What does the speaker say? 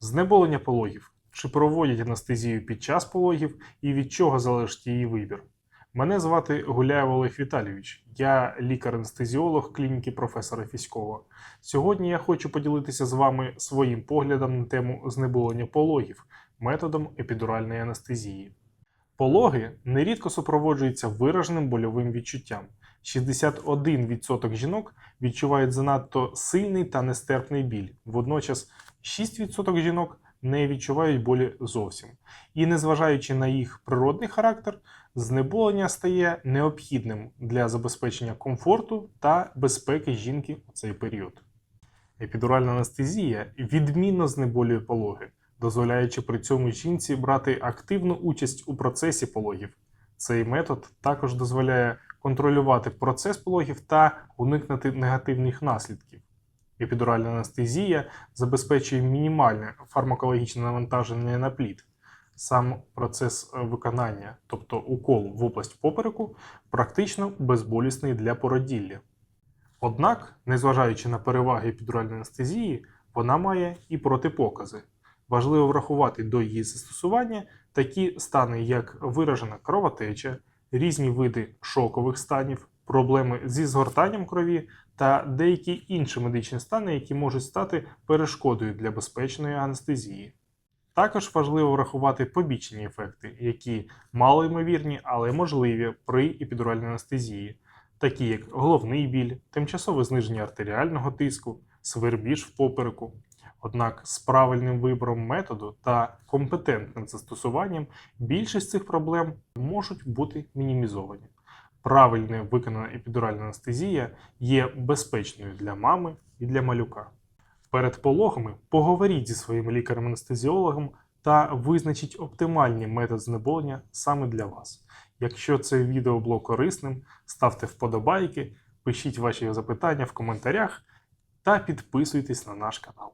Знеболення пологів. Чи проводять анестезію під час пологів і від чого залежить її вибір? Мене звати Гуляєв Олег Віталійович. Я лікар-анестезіолог клініки професора Фіськова. Сьогодні я хочу поділитися з вами своїм поглядом на тему знеболення пологів методом епідуральної анестезії. Пологи нерідко супроводжуються вираженим больовим відчуттям. 61% жінок відчувають занадто сильний та нестерпний біль. Водночас 6% жінок не відчувають болі зовсім. І незважаючи на їх природний характер, знеболення стає необхідним для забезпечення комфорту та безпеки жінки у цей період. Епідуральна анестезія відмінно знеболює пологи, дозволяючи при цьому жінці брати активну участь у процесі пологів. Цей метод також дозволяє контролювати процес пологів та уникнути негативних наслідків. Епідуральна анестезія забезпечує мінімальне фармакологічне навантаження на плід. Сам процес е, виконання, тобто укол в область попереку, практично безболісний для породілля. Однак, незважаючи на переваги епідуральної анестезії, вона має і протипокази. Важливо врахувати до її застосування такі стани, як виражена кровотеча, різні види шокових станів, проблеми зі згортанням крові та деякі інші медичні стани, які можуть стати перешкодою для безпечної анестезії. Також важливо врахувати побічні ефекти, які малоймовірні, але можливі при епідуральній анестезії, такі як головний біль, тимчасове зниження артеріального тиску, свербіж в попереку. Однак з правильним вибором методу та компетентним застосуванням більшість цих проблем можуть бути мінімізовані. Правильно виконана епідуральна анестезія є безпечною для мами і для малюка. Перед пологами поговоріть зі своїм лікарем-анестезіологом та визначіть оптимальний метод знеболення саме для вас. Якщо це відео було корисним, ставте вподобайки, пишіть ваші запитання в коментарях та підписуйтесь на наш канал.